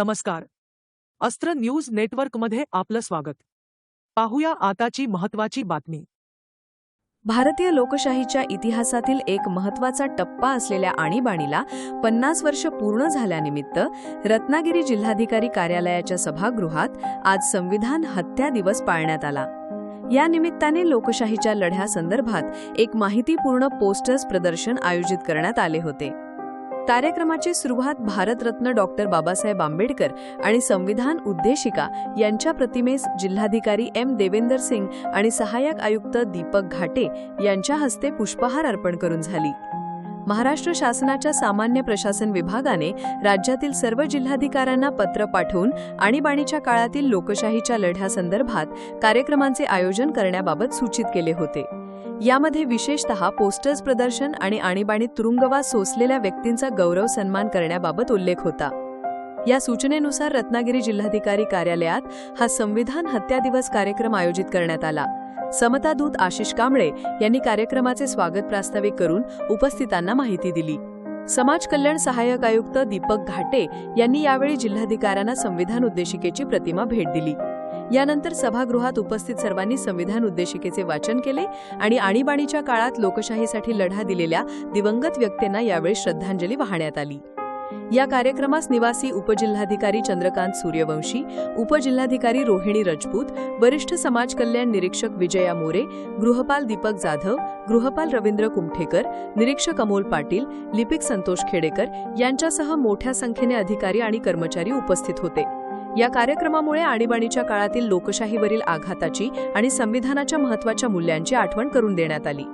नमस्कार. अस्त्र न्यूज नेटवर्कमध्ये आपलं स्वागत. पाहूया आताची महत्वाची बातमी. भारतीय लोकशाहीच्या इतिहासातील एक महत्त्वाचा टप्पा असलेल्या आणीबाणीला पन्नास वर्ष पूर्ण झाल्यानिमित्त रत्नागिरी जिल्हाधिकारी कार्यालयाच्या सभागृहात आज संविधान हत्या दिवस पाळण्यात आला. या निमित्ताने लोकशाहीच्या लढ्यासंदर्भात एक माहितीपूर्ण पोस्टर्स प्रदर्शन आयोजित करण्यात आले होते. कार्यक्रमाची सुरुवात भारतरत्न डॉक्टर बाबासाहेब आंबेडकर आणि संविधान उद्देशिका यांच्या प्रतिमेस जिल्हाधिकारी एम. देवेंदर सिंग आणि सहाय्यक आयुक्त दीपक घाटे यांच्या हस्ते पुष्पहार अर्पण करून झाली. महाराष्ट्र शासनाच्या सामान्य प्रशासन विभागाने राज्यातील सर्व जिल्हाधिकाऱ्यांना पत्र पाठवून आणीबाणीच्या काळातील लोकशाहीच्या लढ्यासंदर्भात कार्यक्रमांचे आयोजन करण्याबाबत सूचित केले होते. यामध्ये विशेषतः पोस्टर्स प्रदर्शन आणि आणीबाणीत तुरुंगवास सोसलेल्या व्यक्तींचा गौरव सन्मान करण्याबाबत उल्लेख होता. या सूचनेनुसार रत्नागिरी जिल्हाधिकारी कार्यालयात हा संविधान हत्या दिवस कार्यक्रम आयोजित करण्यात आला. समतादूत आशिष कांबळे यांनी कार्यक्रमाचे स्वागत प्रास्ताविक करून उपस्थितांना माहिती दिली. समाज कल्याण सहाय्यक आयुक्त दीपक घाटे यांनी यावेळी जिल्हाधिकाऱ्यांना संविधान उद्देशिकेची प्रतिमा भेट दिली. यानंतर सभागृहात उपस्थित सर्वांनी संविधान उद्देशिकेचे वाचन केले आणि आणीबाणीच्या काळात लोकशाहीसाठी लढा दिलेल्या दिवंगत व्यक्तींना यावेळी श्रद्धांजली वाहण्यात आली. या कार्यक्रमास निवासी उपजिल्हाधिकारी चंद्रकांत सूर्यवंशी उपजिल्हाधिकारी रोहिणी रजपूत वरिष्ठ समाज कल्याण निरीक्षक विजया मोरे गृहपाल दीपक जाधव गृहपाल रवींद्र कुमठेकर निरीक्षक अमोल पाटील लिपिक संतोष खेडेकर यांच्यासह मोठ्या संख्येने अधिकारी आणि कर्मचारी उपस्थित होते. या कार्यक्रमामुळे आणीबाणीच्या काळातील लोकशाहीवरील आघाताची आणि संविधानाच्या महत्त्वाच्या मूल्यांची आठवण करून देण्यात आली.